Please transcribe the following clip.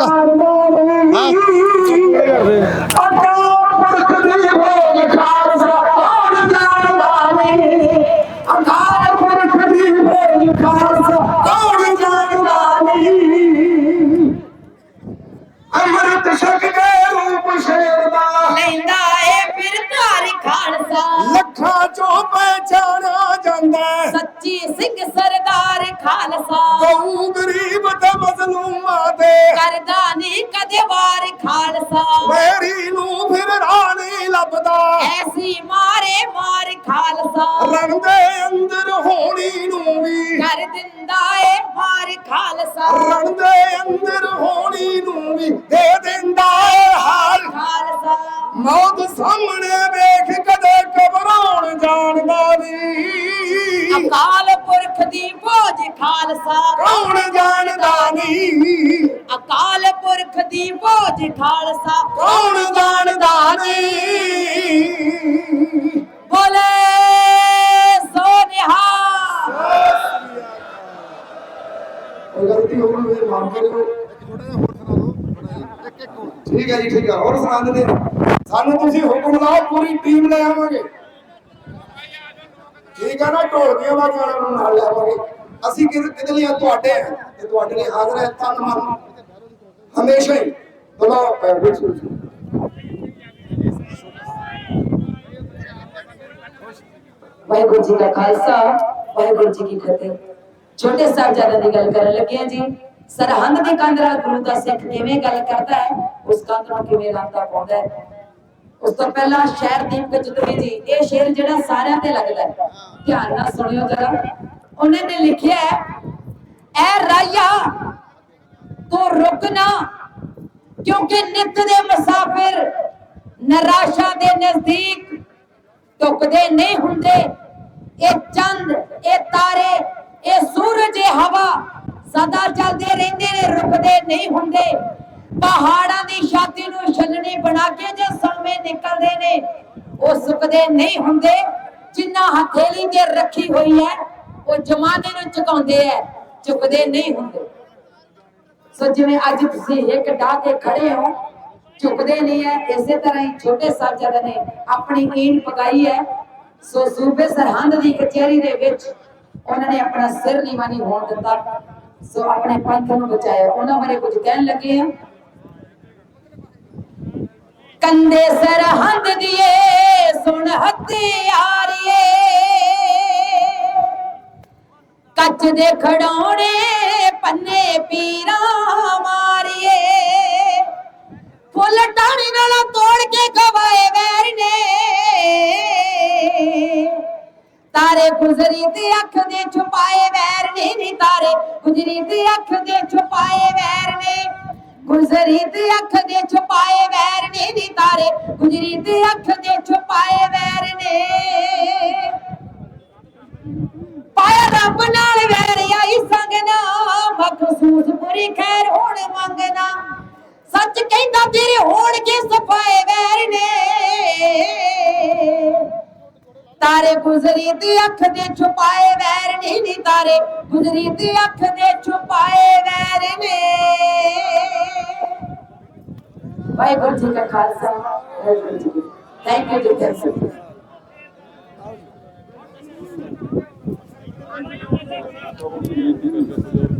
ਚੰਗਾ ਹਾਂ। ਅੰਮ੍ਰਿਤ ਛਕ ਕੇ ਰੂਪ ਸ਼ੇਰ ਦਾ ਲੈਂਦਾ ਏ ਫਿਰ ਧਾਰੀ ਖਾਲਸਾ। ਲੱਖਾਂ ਚੋਂ ਪਹਿਚਾਣਿਆ ਹੈ। ਸੱਚੀ ਸਿੰਘ ਸਰਦਾਰ ਖਾਲਸਾ। ਗਊ ਗਰੀਬ ਤੇ ਮਜ਼ਲੂਮਾਂ ਦੇ ਕਰਦਾ ਨਹੀਂ ਕਦੇ ਵਾਰ ਖਾਲਸਾ। ਮੇਰੀ ਨੂੰ ਫਿਰ ਰਾਣੀ ਲੱਭਦਾ। ਐਸੀ ਮਾਰੇ ਮਾਰ ਖਾਲਸਾ। ਰਣ ਦੇ ਅੰਦਰ ਹੋਣੀ ਨੂੰ ਵੀ। ਕਰ ਦਿੰਦਾ ਏ ਮਾਰ ਖਾਲਸਾ। ਰਣ ਦੇ ਅੰਦਰ ਅਕਾਲ ਪੁਰਖ ਦੀ ਬੋਝ ਖਾਲਸਾ। ਕੌਣ ਜਾਣਦਾ ਨਹੀਂ ਅਕਾਲ ਪੁਰਖ ਦੀ ਬੋਝ ਖਾਲਸਾ। ਕੌਣ ਜਾਣਦਾ ਨਹੀਂ ਬੋਲੇ ਸੋ ਨਿਹਾਲ। ਗਲਤੀ ਹੋ ਗਈ ਫਿਰ ਮਾਫ ਕਰਿਓ। ਠੀਕ ਹੈ ਜੀ ਠੀਕ ਹੈ। ਹੋਰ ਸੁਣਾ ਦਿੰਦੇ ਸਾਨੂੰ ਤੁਸੀਂ ਹੁਕਮ ਲਾਓ ਪੂਰੀ ਟੀਮ ਲੈ ਆਵਾਂਗੇ। ਠੀਕ ਹੈ ਨਾ ਢੋਲਕੀਆਂ ਵਾਲਿਆਂ ਨੂੰ ਨਾਲ ਲੈ ਆਵਾਂਗੇ ਅਸੀਂ ਕਿਤੇ ਕਿਤੇ ਲਈ ਤੁਹਾਡੇ ਹਾਂ ਤੇ ਤੁਹਾਡੇ ਲਈ ਹਾਜ਼ਰ ਹੈ ਤਨ ਮਨ ਹਮੇਸ਼ਾ ਹੀ। ਬੁਲਾਓ ਪੈਰ ਵਿੱਚ ਵਾਹਿਗੁਰੂ ਜੀ ਕਾ ਖਾਲਸਾ, ਵਾਹਿਗੁਰੂ ਜੀ ਕੀ ਫਤਿਹ। ਛੋਟੇ ਸਾਹਿਬਜ਼ਾਦਿਆਂ ਦੀ ਗੱਲ ਕਰਨ ਲੱਗੇ ਹਾਂ ਜੀ। ਸਰਹੰਦ ਦੇ ਕੰਧ ਨਾਲ ਗੁਰੂ ਦਾ ਸਿੱਖ ਕਿਵੇਂ ਗੱਲ ਕਰਦਾ ਹੈ, ਉਸ ਕੰਧ ਨੂੰ ਕਿਵੇਂ ਲਾਂਦਾ ਪਾਉਂਦਾ ਹੈ? ਉਸ ਤੋਂ ਪਹਿਲਾਂ ਸ਼ਹਿਰ ਦੀਪਕ ਚਤੁਰੀ ਜੀ ਇਹ ਸ਼ੇਰ ਜਿਹੜਾ ਸਾਰਿਆਂ ਤੇ ਲੱਗਦਾ ਹੈ। ਧਿਆਨ ਨਾਲ ਸੁਣਿਓ ਜਰਾ। ਉਹਨੇ ਨੇ ਲਿਖਿਆ ਐ ਰਾਇਆ, ਤੂੰ ਰੁਕ ਕਿਉਂਕਿ ਨਿਤ ਦੇ ਮੁਸਾਫਿਰ ਨਿਰਾਸ਼ਾ ਦੇ ਨਜ਼ਦੀਕ ਟੁਕਦੇ ਨਹੀਂ ਹੁੰਦੇ। ਇਹ ਚੰਦ, ਇਹ ਤਾਰੇ, ਇਹ ਸੂਰਜ, ਇਹ ਹਵਾ ਸਦਾ ਚੱਲਦੇ ਰਹਿੰਦੇ ਨੇ, ਰੁਕਦੇ ਨਹੀਂ ਹੁੰਦੇ। ਪਹਾੜਾਂ ਦੀ ਛਾਤੀ ਨੂੰ ਛੱਲਣੀ ਬਣਾ ਕੇ ਜੇ ਸਲਮੇ ਨਿਕਲਦੇ ਨੇ, ਉਹ ਸੁੱਕਦੇ ਨਹੀਂ ਹੁੰਦੇ। ਜਿੰਨਾ ਹਥੇਲੀ ਤੇ ਰੱਖੀ ਹੋਈ ਹੈ, ਉਹ ਜਮਾਨੇ ਨੂੰ ਝੁਕਾਉਂਦੇ ਐ ਝੁਕਦੇ ਨਹੀਂ ਹੁੰਦੇ। ਸੋ ਜਿਵੇਂ ਅੱਜ ਤੁਸੀਂ ਇੱਕ ਡਾ ਕੇ ਖੜੇ ਹੋ ਝੁਕਦੇ ਨਹੀਂ ਐ ਇਸੇ ਤਰ੍ਹਾਂ ਹੀ ਛੋਟੇ ਸਾਹਿਬਜ਼ਾਦੇ ਨੇ ਆਪਣੀ ਈਨ ਪਕਾਈ ਹੈ। ਸੋ ਸੂਬੇ ਸਰਹੰਦ ਦੀ ਕਚਹਿਰੀ ਦੇ ਵਿੱਚ ਉਹਨਾਂ ਨੇ ਆਪਣਾ ਸਿਰ ਨੀਵਾਂ ਨਹੀਂ ਹੋਣ ਦਿੱਤਾ। ਸੋ ਆਪਣੇ ਪੰਥ ਨੂੰ ਬਚਾਇਆ। ਉਹਨਾਂ ਬਾਰੇ ਕੁਝ ਕਹਿਣ ਲੱਗੇ ਆ। ਕੰਦੇ ਸਰਹੰਦ ਦੀਏ, ਸੁਣ ਹੱਤਿਆਰੀਏ ਕੱਚ ਦੇ ਖੜਾਉਣੇ ਪੰਨੇ ਪੀਰਾਂ ਮਾਰੀਏ। ਫੁੱਲ ਟਾਣੀ ਨਾਲ ਤੋੜ ਕੇ ਖਵਾਏ ਵੈਰ ਨੇ। ਤਾਰੇ ਗੁਜ਼ਰੀ ਤੇ ਅੱਖ ਦੇ ਛੁਪਾਏ ਵੈਰ ਨੇ ਨੀ ਤਾਰੇ ਗੁਜ਼ਰੀ ਤੇ ਅੱਖ ਦੇ ਛੁਪਾਏ ਵੈਰ ਨੇ। ਗੁਜ਼ਰੀ ਤੇ ਅੱਖ ਦੇ ਛੁਪਾਏ ਵੈਰ ਨੇ ਨੀ ਤਾਰੇ, ਗੁਜ਼ਰੀ ਤੇ ਅੱਖ ਦੇ ਛੁਪਾਏ ਵੈਰ ਨੇ ਪਾਇਆ ਰੱਬ ਨਾਲ ਵੈਰ ਆਈ ਸੰਗਨਾ ਮਖਸੂਸ ਪੂਰੀ ਖੈਰ ਹੁਣ ਮੰਗਣਾ ਸੱਚ ਕਹਿੰਦਾ ਤੇਰੇ ਹੋਣ ਸਫਾਏ ਵੈਰ ਨੇ। ਤਾਰੇ ਗੁਜ਼ਰੀ ਦੀ ਅੱਖ ਦੇ ਛੁਪਾਏ ਵੈਰ ਨਹੀਂ ਨੀ ਤਾਰੇ ਗੁਜ਼ਰੀ ਦੀ ਅੱਖ ਦੇ ਛੁਪਾਏ ਖਾਲਸਾ ਵਾਹਿਗੁਰੂ ਜੀ ਕੀ ਥੈਂਕ ਯੂ ਜੀ ਥੈਂਕ ਯੂ Thank you.